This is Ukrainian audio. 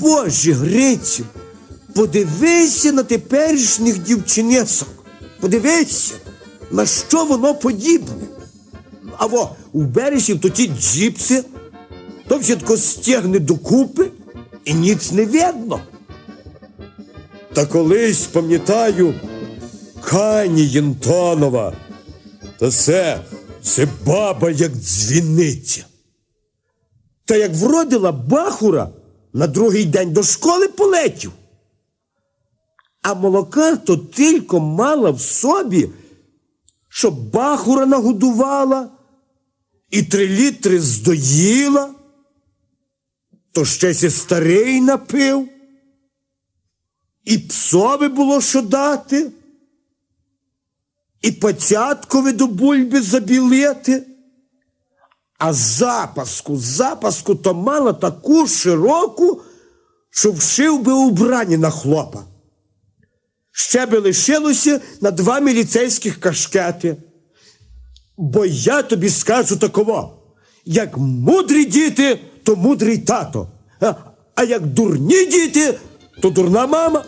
Боже, Грицю, подивися на теперішніх дівчинесок. Подивися, на що воно подібне. А во, у бережів то ті джіпси, то все тако стягне докупи і ніц не видно. Та колись, пам'ятаю, Кані Єнтонова, та це, це баба як дзвіниця. Та як вродила бахура, на другий день до школи полетів. А молока то тільки мала в собі, щоб бахура нагодувала і три літри здоїла, то ще сі старий напив, і псові було що дати, і пацяткові до бульби забілити. А запаску, запаску то мала таку широку, що вшив би убрані на хлопа. Ще би лишилося на два міліцейських кашкети. Бо я тобі скажу такого, як мудрі діти, то мудрий тато. А, як дурні діти, то дурна мама.